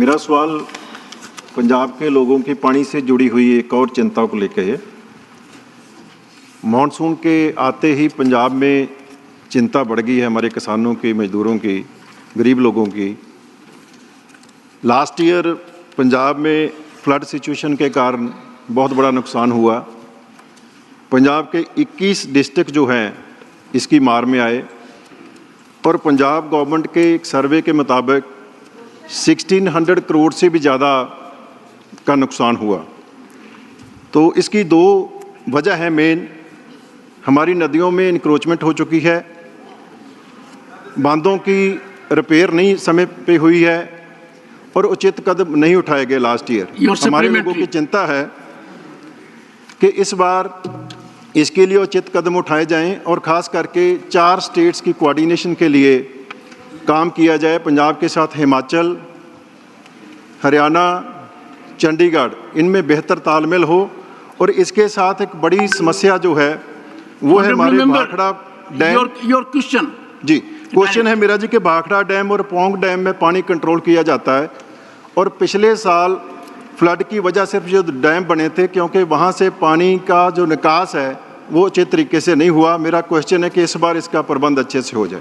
मेरा सवाल पंजाब के लोगों की पानी से जुड़ी हुई एक और चिंता को लेकर है। मानसून के आते ही पंजाब में चिंता बढ़ गई है हमारे किसानों की, मजदूरों की, गरीब लोगों की। लास्ट ईयर पंजाब में फ्लड सिचुएशन के कारण बहुत बड़ा नुकसान हुआ। पंजाब के 21 डिस्ट्रिक्ट जो हैं, इसकी मार में आए। और पंजाब गवर्नमेंट के एक सर्वे के मुताबिक 1600 करोड़ से भी ज़्यादा का नुकसान हुआ। तो इसकी दो वजह है मेन हमारी नदियों में इंक्रोचमेंट हो चुकी है। बांधों की रिपेयर नहीं समय पे हुई है और उचित कदम नहीं उठाए गए लास्ट ईयर हमारे लोगों की चिंता है कि इस बार इसके लिए उचित कदम उठाए जाएँ और ख़ास करके चार स्टेट्स की कोऑर्डिनेशन के लिए काम किया जाए पंजाब के साथ हिमाचल हरियाणा चंडीगढ़ इनमें बेहतर तालमेल हो और इसके साथ एक बड़ी समस्या जो है वो है हमारे भाखड़ा डैम। your question. जी क्वेश्चन है मेरा जी कि भाखड़ा डैम और पोंग डैम में पानी कंट्रोल किया जाता है और पिछले साल फ्लड की वजह से जो डैम बने थे क्योंकि वहाँ से पानी का जो निकास है वो अच्छे तरीके से नहीं हुआ। मेरा क्वेश्चन है कि इस बार इसका प्रबंध अच्छे से हो जाए।